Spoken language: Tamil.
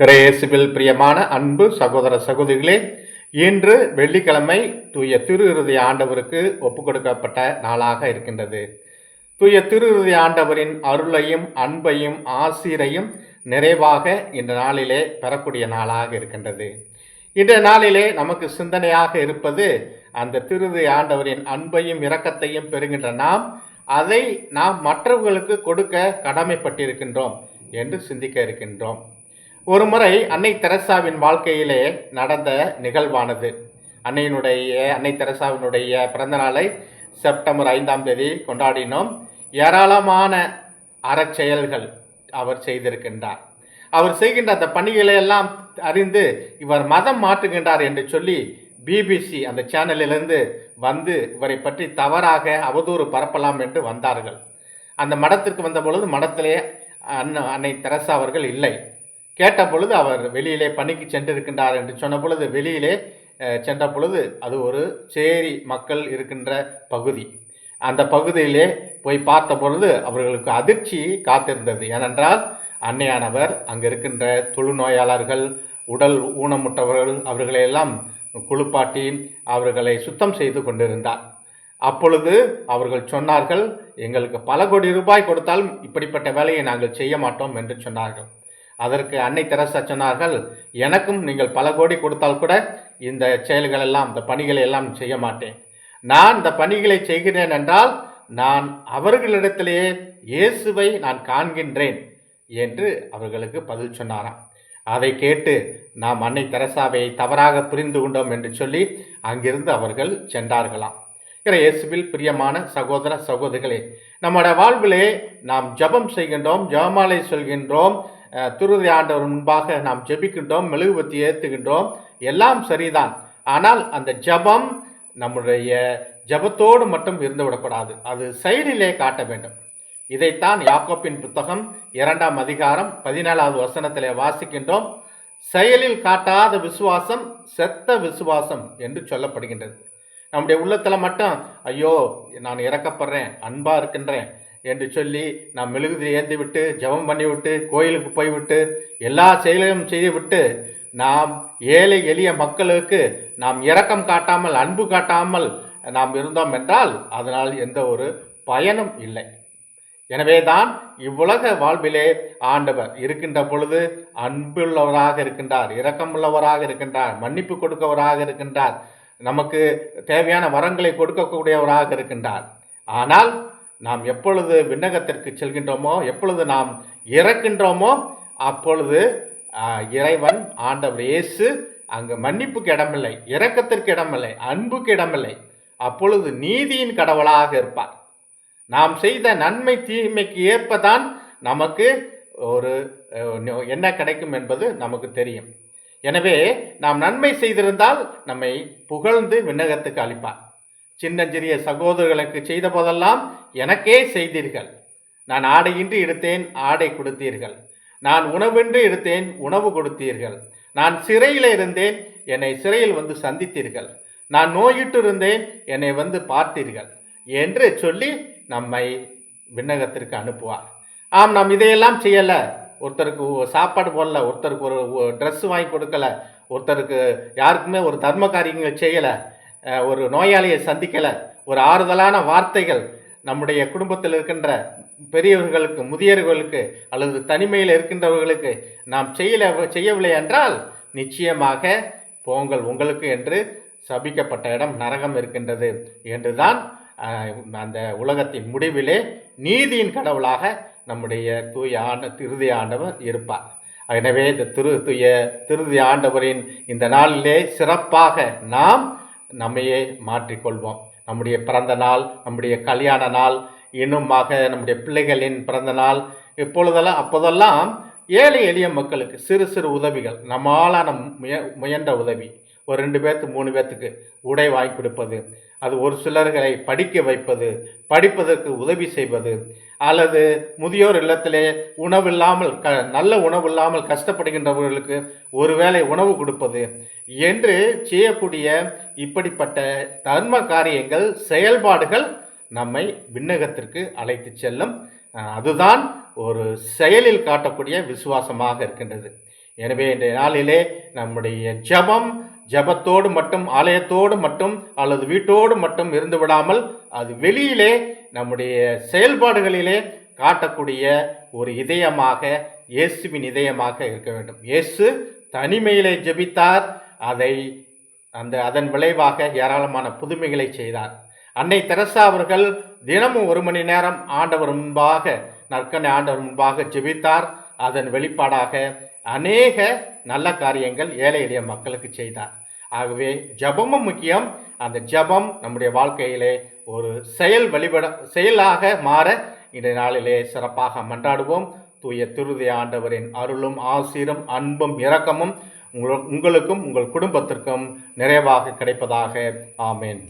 இறையேசுவில் பிரியமான அன்பு சகோதர சகோதரிகளே இன்று வெள்ளிக்கிழமை தூய திரு இறுதி ஆண்டவருக்கு ஒப்பு கொடுக்கப்பட்ட நாளாக இருக்கின்றது. தூய திரு இறுதி ஆண்டவரின் அருளையும் அன்பையும் ஆசீரையும் நிறைவாக இந்த நாளிலே பெறக்கூடிய நாளாக இருக்கின்றது. இந்த நாளிலே நமக்கு சிந்தனையாக இருப்பது அந்த திருதி ஆண்டவரின் அன்பையும் இரக்கத்தையும் பெறுகின்ற நாம் அதை நாம் மற்றவர்களுக்கு கொடுக்க கடமைப்பட்டிருக்கின்றோம் என்று சிந்திக்க இருக்கின்றோம். ஒரு முறை அன்னை தெரசாவின் வாழ்க்கையிலே நடந்த நிகழ்வானது. அன்னையினுடைய அன்னை தெரசாவினுடைய பிறந்தநாளை செப்டம்பர் ஐந்தாம் தேதி கொண்டாடினோம். ஏராளமான அறச்செயல்கள் அவர் செய்திருக்கின்றார். அவர் செய்கின்ற அந்த பணிகளை எல்லாம் அறிந்து இவர் மதம் மாற்றுகின்றார் என்று சொல்லி பிபிசி அந்த சேனலிலிருந்து வந்து இவரை பற்றி தவறாக அவதூறு பரப்பலாம் என்று வந்தார்கள். அந்த மடத்திற்கு வந்த பொழுது மடத்திலே அன்ன அன்னை தெரசா அவர்கள் இல்லை. கேட்ட பொழுது அவர் வெளியிலே பணிக்கு சென்றிருக்கின்றார் என்று சொன்ன பொழுது வெளியிலே சென்ற பொழுது அது ஒரு சேரி மக்கள் இருக்கின்ற பகுதி. அந்த பகுதியிலே போய் பார்த்த பொழுது அவர்களுக்கு அதிர்ச்சி காத்திருந்தது. ஏனென்றால் அன்னையானவர் அங்கு இருக்கின்ற தொழுநோயாளர்கள் உடல் ஊனமுற்றவர்கள் அவர்களையெல்லாம் குளிப்பாட்டி அவர்களை சுத்தம் செய்து கொண்டிருந்தார். அப்பொழுது அவர்கள் சொன்னார்கள் எங்களுக்கு பல கோடி ரூபாய் கொடுத்தாலும் இப்படிப்பட்ட வேலையை நாங்கள் செய்ய மாட்டோம் என்று சொன்னார்கள். அதற்கு அன்னை தெரசா சொன்னார்கள் எனக்கும் நீங்கள் பல கோடி கொடுத்தால் கூட இந்த செயல்கள் எல்லாம் இந்த பணிகளை எல்லாம் செய்ய மாட்டேன். நான் இந்த பணிகளை செய்கிறேன் என்றால் நான் அவர்களிடத்திலேயே இயேசுவை நான் காண்கின்றேன் என்று அவர்களுக்கு பதில் சொன்னாராம். அதை கேட்டு நாம் அன்னை தெரசாவை தவறாக புரிந்து கொண்டோம் என்று சொல்லி அங்கிருந்து அவர்கள் சென்றார்களாம். இறை இயேசுவில் பிரியமான சகோதர சகோதரிகளே நம்முடைய வாழ்விலே நாம் ஜெபம் செய்கின்றோம் ஜெபமாலை சொல்கின்றோம் திருதி ஆண்டவர் முன்பாக நாம் ஜெபிக்கின்றோம் மெழுகுபத்தி ஏற்றுகின்றோம் எல்லாம் சரிதான். ஆனால் அந்த ஜெபம் நம்முடைய ஜெபத்தோடு மட்டும் இருந்து விடக்கூடாது அது செயலிலே காட்ட வேண்டும். இதைத்தான் யாக்கோப்பின் புத்தகம் இரண்டாம் அதிகாரம் பதினேழாவது வசனத்திலே வாசிக்கின்றோம். செயலில் காட்டாத விசுவாசம் செத்த விசுவாசம் என்று சொல்லப்படுகின்றது. நம்முடைய உள்ளத்தில் மட்டும் ஐயோ நான் இறக்கப்படுறேன் அன்பாக இருக்கின்றேன் என்று சொல்லி நாம் மெழுகுதிரி ஏந்தி விட்டு ஜெபம் பண்ணிவிட்டு கோயிலுக்கு போய்விட்டு எல்லா செயலையும் செய்துவிட்டு நாம் ஏழை எளிய மக்களுக்கு நாம் இரக்கம் காட்டாமல் அன்பு காட்டாமல் நாம் இருந்தோம் என்றால் அதனால் எந்த ஒரு பயனும் இல்லை. எனவேதான் இவ்வுலக வாழ்விலே ஆண்டவர் இருக்கின்ற பொழுது அன்புள்ளவராக இருக்கின்றார் இரக்கமுள்ளவராக இருக்கின்றார் மன்னிப்பு கொடுக்கவராக இருக்கின்றார் நமக்கு தேவையான வரங்களை கொடுக்கக்கூடியவராக இருக்கின்றார். ஆனால் நாம் எப்பொழுது விண்ணகத்திற்கு செல்கின்றோமோ எப்பொழுது நாம் இறக்கின்றோமோ அப்பொழுது இறைவன் ஆண்டவர் இயேசு அங்கு மன்னிப்புக்கு இடமில்லை இரக்கத்திற்கு இடமில்லை அன்புக்கு இடமில்லை. அப்பொழுது நீதியின் கடவுளாக இருப்பார். நாம் செய்த நன்மை தீமைக்கு ஏற்பதான் நமக்கு ஒரு என்ன கிடைக்கும் என்பது நமக்கு தெரியும். எனவே நாம் நன்மை செய்திருந்தால் நம்மை புகழ்ந்து விண்ணகத்துக்கு அளிப்பார். சின்னஞ்சிறிய சகோதரர்களுக்கு செய்த போதெல்லாம் எனக்கே செய்தீர்கள். நான் ஆடையின்றி எடுத்தேன் ஆடை கொடுத்தீர்கள். நான் உணவின்றி எடுத்தேன் உணவு கொடுத்தீர்கள். நான் சிறையில் இருந்தேன் என்னை சிறையில் வந்து சந்தித்தீர்கள். நான் நோயிட்டு இருந்தேன் என்னை வந்து பார்த்தீர்கள். என்று சொல்லி நம்மை விண்ணகத்திற்கு அனுப்புவார். ஆம் நாம் இதையெல்லாம் செய்யலை. ஒருத்தருக்கு சாப்பாடு போடல ஒருத்தருக்கு ஒரு ட்ரெஸ் வாங்கி கொடுக்கல ஒருத்தருக்கு யாருக்குமே ஒரு தர்ம காரியங்கள் செய்யலை. ஒரு நோயாளியை சந்திக்கலை ஒரு ஆறுதலான வார்த்தைகள் நம்முடைய குடும்பத்தில் இருக்கின்ற பெரியவர்களுக்கு முதியவர்களுக்கு அல்லது தனிமையில் இருக்கின்றவர்களுக்கு நாம் செய்யல செய்யவில்லை என்றால் நிச்சயமாக போங்கள் உங்களுக்கு என்று சபிக்கப்பட்ட இடம் நரகம் இருக்கின்றது என்றுதான் அந்த உலகத்தின் முடிவிலே நீதியின் கடவுளாக நம்முடைய தூய ஆண்ட திருதி ஆண்டவர் இருப்பார். எனவே இந்த திரு தூய திருதி ஆண்டவரின் இந்த நாளிலே சிறப்பாக நாம் நம்மையே மாற்றிக்கொள்வோம். நம்முடைய பிறந்த நாள் நம்முடைய கல்யாண நாள் இன்னுமாக நம்முடைய பிள்ளைகளின் பிறந்த நாள் இப்பொழுதெல்லாம் அப்போதெல்லாம் ஏழை எளிய மக்களுக்கு சிறு சிறு உதவிகள் நம்மாலான முய முயன்ற உதவி. ஒரு ரெண்டு பேர்த்து மூணு பேர்த்துக்கு உடை வாங்கி கொடுப்பது அது ஒரு சிலர்களை படிக்க வைப்பது படிப்பதற்கு உதவி செய்வது அல்லது முதியோர் இல்லத்திலே உணவில்லாமல் க நல்ல உணவு இல்லாமல் கஷ்டப்படுகின்றவர்களுக்கு ஒருவேளை உணவு கொடுப்பது என்று செய்யக்கூடிய இப்படிப்பட்ட தர்ம காரியங்கள் செயல்பாடுகள் நம்மை விண்ணகத்திற்கு அழைத்து செல்லும். அதுதான் ஒரு செயலில் காட்டக்கூடிய விசுவாசமாக இருக்கின்றது. எனவே இன்றைய நாளிலே நம்முடைய ஜெபம் ஜெபத்தோடு மட்டும் ஆலயத்தோடு மட்டும் அல்லது வீட்டோடு மட்டும் இருந்து விடாமல் அது வெளியிலே நம்முடைய செயல்பாடுகளிலே காட்டக்கூடிய ஒரு இதயமாக இயேசுவின் இதயமாக இருக்க வேண்டும். இயேசு தனிமையிலே ஜெபித்தார் அதை அந்த அதன் விளைவாக ஏராளமான புதுமைகளை செய்தார். அன்னை தெரசா அவர்கள் தினமும் ஒரு மணி நேரம் ஆண்டவர் முன்பாக நற்கனை ஆண்டவர் முன்பாக ஜெபித்தார். அதன் வெளிப்பாடாக அநேக நல்ல காரியங்கள் ஏழை எளிய மக்களுக்கு செய்தார். ஆகவே ஜெபமும் முக்கியம். அந்த ஜெபம் நம்முடைய வாழ்க்கையிலே ஒரு செயல் வழிபட செயலாக மாற இன்றைய நாளிலே சிறப்பாக மன்றாடுவோம். தூய திருதி ஆண்டவரின் அருளும் ஆசீரும் அன்பும் இரக்கமும் உங்கள் உங்களுக்கும் உங்கள் குடும்பத்திற்கும் நிறைவாக கிடைப்பதாக. ஆமேன்.